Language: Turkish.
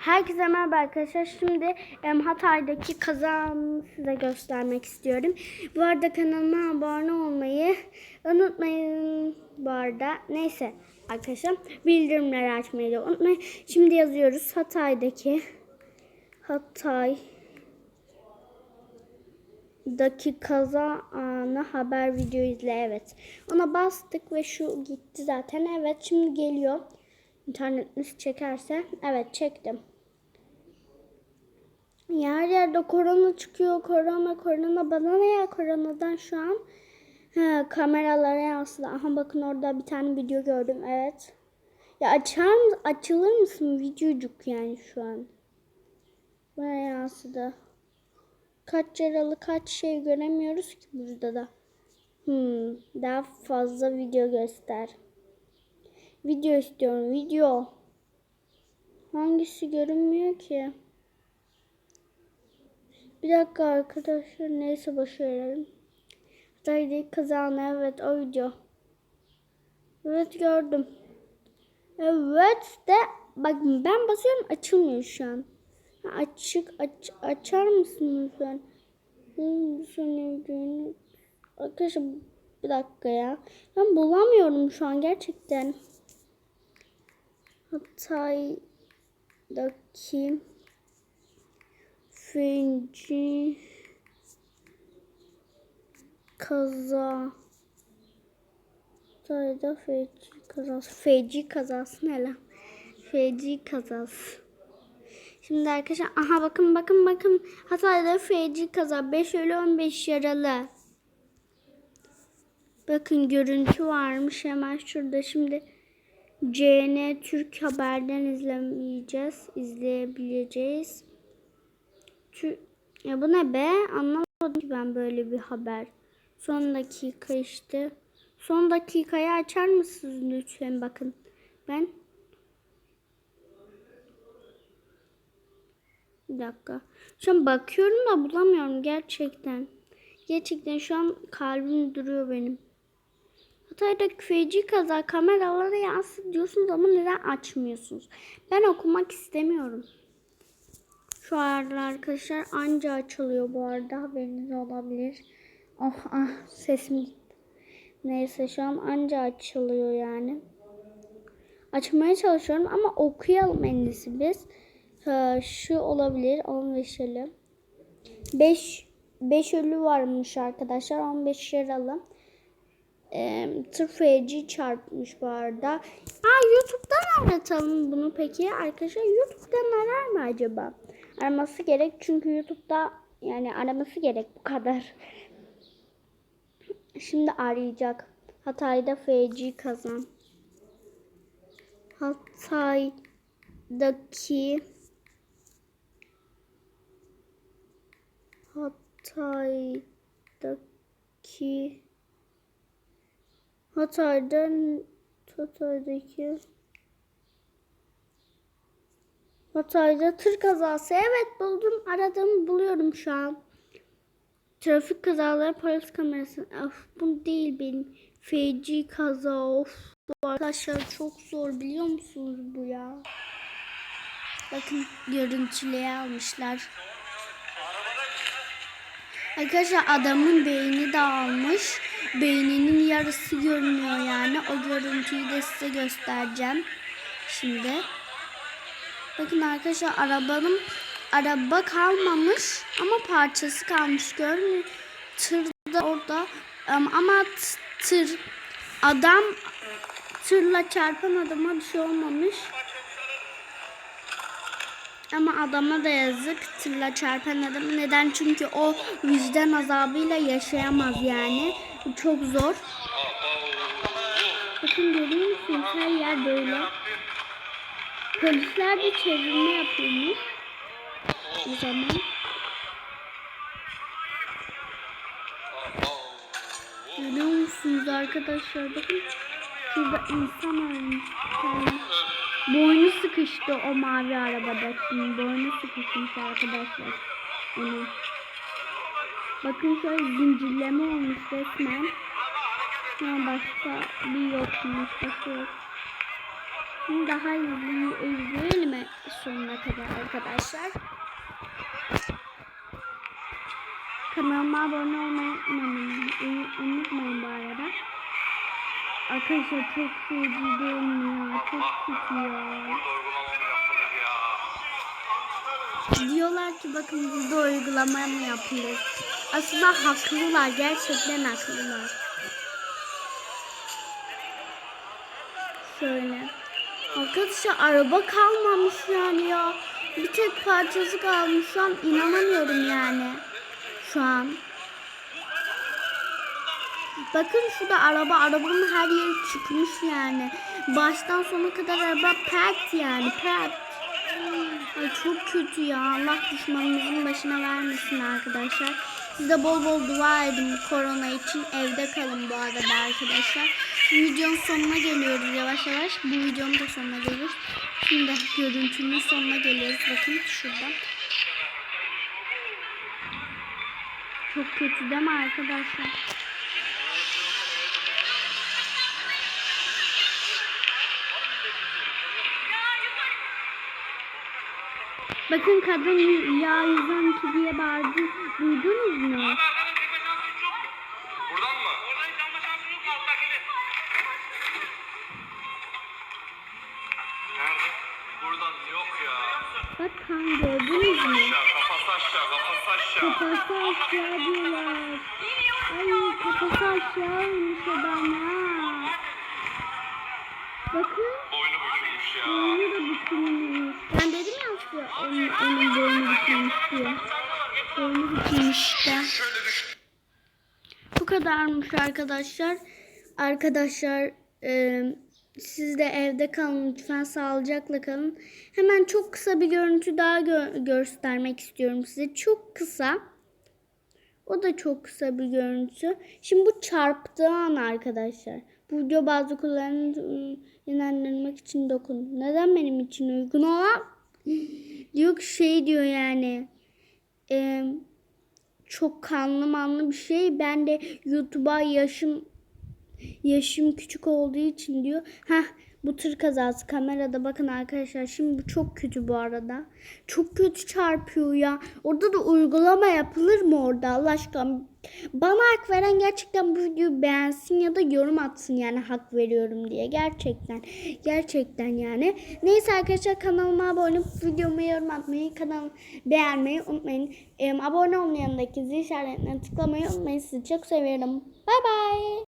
Herkese merhaba arkadaşlar. Şimdi em, Hatay'daki kazamı size göstermek istiyorum. Bu arada kanalıma abone olmayı unutmayın. Bu arada neyse arkadaşlar bildirimleri açmayı da unutmayın. Şimdi yazıyoruz Hatay'daki Hatay daki kaza anı haber video izle evet. Ona bastık ve şu gitti zaten. Evet şimdi geliyor. İnternetiniz çekerse. Evet çektim. Yer yerde korona çıkıyor. Korona korona. Bana ne ya koronadan şu an? Ha, kameralara yansıdı. Aha bakın orada bir tane video gördüm. Evet. Ya açar açılır mısın videocuk yani şu an? Buraya yansıdı. Kaç yaralı kaç şey göremiyoruz ki burada da. Hmm, daha fazla video göster. Video istiyorum. Video. Hangisi görünmüyor ki? Bir dakika arkadaşlar. Neyse başaralım. Hatay'daki kazanı. Evet o video. Evet gördüm. Evet de bak ben basıyorum açılmıyor şu an. Açık aç, açar mısın lütfen? Arkadaşlar bir dakika ya. Ben bulamıyorum şu an gerçekten. Hatay'daki feci kaza. Hatay'da feci kazası. Feci kazası ne lan? Feci kazası. Şimdi arkadaşlar aha bakın bakın bakın Hatay'da feci kaza 5 ölü 15 yaralı. Bakın görüntü varmış hemen şurada şimdi CN Türk Haber'den izlemeyeceğiz, izleyebileceğiz. Tü ya bu ne be? Anlamadım ki ben böyle bir haber. Son dakika işte. Son dakikayı açar mısınız lütfen bakın. Ben Bir dakika. Şu an bakıyorum da bulamıyorum gerçekten. Gerçekten şu an kalbim duruyor benim. Hatay'da feci kaza kameralara yansıt diyorsunuz ama neden açmıyorsunuz? Ben okumak istemiyorum. Şu arada arkadaşlar anca açılıyor bu arada haberiniz olabilir. Oh ah sesim. Neyse şu an anca açılıyor yani. Açmaya çalışıyorum ama okuyalım en iyisi biz. Ha, şu olabilir 15 ölü. 5 5 ölü varmış arkadaşlar. 15 yaralı. Tır feci çarpmış bu arada. Aa YouTube'dan aratalım bunu peki arkadaşlar. YouTube'dan arar mı acaba? Araması gerek çünkü YouTube'da yani araması gerek bu kadar. Şimdi arayacak. Hatay'da feci kazan. Hatay'daki Hatay'daki Hatay'dan Hatay'daki Hatay'da tır kazası. Evet buldum. Aradım buluyorum şu an. Trafik kazaları polis kamerası. Of bu değil benim. Feci kaza. Of. Arkadaşlar çok zor biliyor musunuz bu ya? Bakın görüntüleye almışlar. Arkadaşlar adamın beyni dağılmış. Beyninin yarısı görünüyor yani. O görüntüyü de size göstereceğim. Şimdi. Bakın arkadaşlar arabanın araba kalmamış ama parçası kalmış görünüyor. Tır da orada Am- ama tır adam tırla çarpan adama bir şey olmamış. Ama adama da yazık tırla çarpan adam. Neden? Çünkü o vicdan azabıyla yaşayamaz yani. Bu çok zor. Bakın görüyor musunuz? Her yer böyle. Polisler bir çevirme yapıyormuş. O zaman. Görüyor musunuz arkadaşlar? Bakın. Şurada insan ölmüş. tane. Boynu sıkıştı o mavi arabada. Şimdi boynu sıkışmış arkadaşlar. Onu. Bakın şöyle zincirleme olmuş resmen. Ama başka bir yokmuş. Başka yok. Şimdi daha iyi izleyelim sonuna kadar arkadaşlar. Kanalıma abone olmayı unutmayın, bu arada. Arkadaşlar çok feci değil mi ya? Çok kötü ya. Diyorlar ki bakın burada uygulama mı yapılır? Aslında haklılar. Gerçekten haklılar. Şöyle. Arkadaşlar araba kalmamış yani ya. Bir tek parçası kalmış şu an inanamıyorum yani. Şu an. Bakın şurada araba, arabanın her yeri çıkmış yani. Baştan sona kadar araba pert yani, pert. Ay çok kötü ya. Allah düşmanımızın başına vermesin arkadaşlar. Siz de bol bol dua edin bu korona için. Evde kalın bu arada arkadaşlar. Videonun sonuna geliyoruz yavaş yavaş. Bu videonun da sonuna geliyoruz. Şimdi görüntünün sonuna geliyoruz. Bakın şurada. Çok kötü değil mi arkadaşlar? Bakın kadın ya 112 diye bağırdı. Duydunuz mu? Buradan mı? Oradan çalma şansın yok alttakini? Nerede? Buradan yok ya. Bak kan gördünüz mü? Kafası aşağı, kafası aşağı. Kafası aşağı diyorlar. Ay kafası aşağıymış adam ha. Bakın Boynu bükülmüş ya. boynu da bükülmüş. Ben dedim ya size onun, boynu bükülmüş diye. Boynu düş. Bu kadarmış arkadaşlar. Arkadaşlar e, siz de evde kalın lütfen sağlıcakla kalın. Hemen çok kısa bir görüntü daha gö- göstermek istiyorum size. Çok kısa. O da çok kısa bir görüntü. Şimdi bu çarptığı an arkadaşlar. Bu video bazı kullanıcı yönlendirmek için dokun. Neden benim için uygun olan? Diyor ki şey diyor yani. Eee çok kanlı manlı bir şey. Ben de YouTube'a yaşım yaşım küçük olduğu için diyor. Heh bu tır kazası kamerada bakın arkadaşlar şimdi bu çok kötü bu arada. Çok kötü çarpıyor ya. Orada da uygulama yapılır mı orada Allah aşkına? Bana hak veren gerçekten bu videoyu beğensin ya da yorum atsın yani hak veriyorum diye. Gerçekten. Gerçekten yani. Neyse arkadaşlar kanalıma abone olup videomu yorum atmayı, kanalı beğenmeyi unutmayın. Ee, abone olun yanındaki zil işaretine tıklamayı unutmayın. Sizi çok seviyorum. Bay bay.